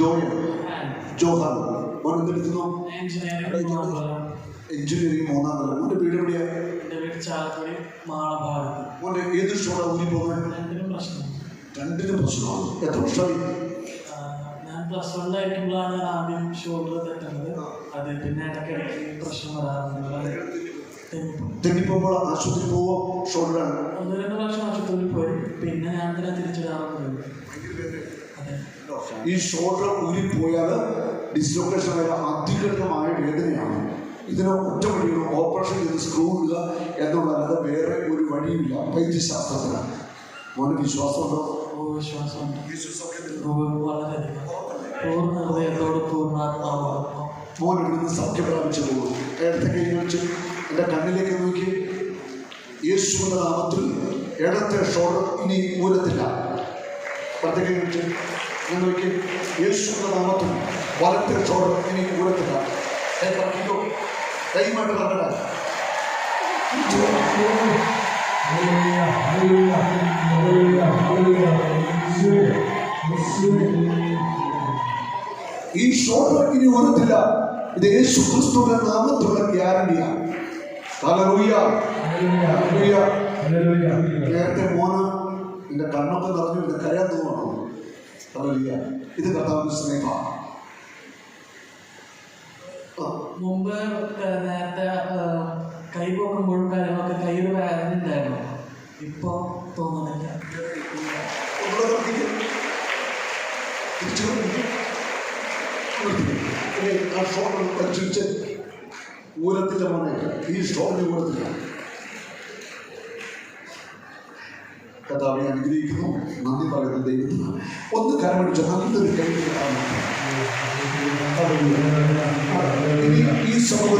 Joel Johan ഓൻ എന്തെടുക്കുന്നു engineering മൂന്നാം തലം ഓന്റെ വീട് എവിടെയാ? ഓന്റെ ഏത് ഇഷ്ടമാണ് ഊരി പോകാൻ രണ്ടിനും പ്രശ്നം. രണ്ടിനും പ്രശ്നമാണ്. എത്ര വർഷമായി? ഞാൻ പ്ലസ് വണ്ണായിട്ടുള്ളതാണ് ആദ്യം ഷോൾഡർ തെറ്റുന്നത് അത് പിന്നെ ഇടയ്ക്കിടയ്ക്ക് പ്രശ്നം വരാറുണ്ട്. തെന്നിപ്പോകുമ്പോൾ ആശുപത്രി പോവോ? ഷോൾഡറാണ് ഒന്ന് രണ്ട് പ്രാവശ്യം ആശുപത്രിയിൽ പോയി. പിന്നെ ഞാൻ തന്നെ തിരിച്ചിടാറുണ്ട് ഈ ഷോൾഡർ ഊരിപ്പോയാൽ ഡിസ്ലൊക്കേഷൻ വരെ അതികഠിനമായ വേദനയാണ്. ഇതിന് ഒറ്റ വഴിയുള്ളൂ ഓപ്പറേഷൻ ചെയ്ത് സ്ക്രൂ ഇടുക എന്നുള്ളതല്ലാതെ വേറെ ഒരു വഴിയില്ല വൈദ്യശാസ്ത്രത്തിന്. മോന് വിശ്വാസമുണ്ടോ? പൂർണ ഹൃദയത്തോട് പൂർണാത്മാവോടൊപ്പം മോൻ ഇവിടുന്ന് സത്യം പ്രാപിച്ചു പോകും ഇടത്തെ കൈ വെച്ച് എന്റെ കണ്ണിലേക്ക് നോക്കി. യേശുവിന്റെ നാമത്തിൽ ഇടത്തെ ഷോൾഡർ ഇനി ഊരത്തില്ല ഇടത്തെ കൈ വെച്ച് ഞാൻ നോക്കി. യേശുവിന്റെ നാമത്തിൽ വലത്തെ ഷോൾഡർ ഇനി ഊരത്തില്ല കൈ പറഞ്ഞോ. കൈമായിട്ട് പറഞ്ഞ ഈ ഷോട്ട് ഇനി വരത്തില്ല ഇത് യേശു ക്രിസ്തുവിന്റെ നാമത്തിലുള്ള ഗ്യാരണ്ടിയാണ്. നേരത്തെ മോന എന്റെ കണ്ണൊക്കെ നിറഞ്ഞു ഇത് കർത്താവിന്റെ സ്നേഹമാണ്. മുമ്പ് നേരത്തെ കൈ പോക്കുമ്പോഴും കാര്യങ്ങളൊക്കെ കയ്യിൽ വേദന ഇപ്പൊ തോന്നുന്നില്ല. ഇവിടെ നോക്കിക്കേ. ഈ നോക്കിക്കേ. ഇനി കഥാവിനെ അനുഗ്രഹിക്കുന്നു. നന്ദി പറയുന്ന ദൈവത്തിന്. ഒന്ന് കാരണം ജനാധിപത്യ ഈ സമൂഹം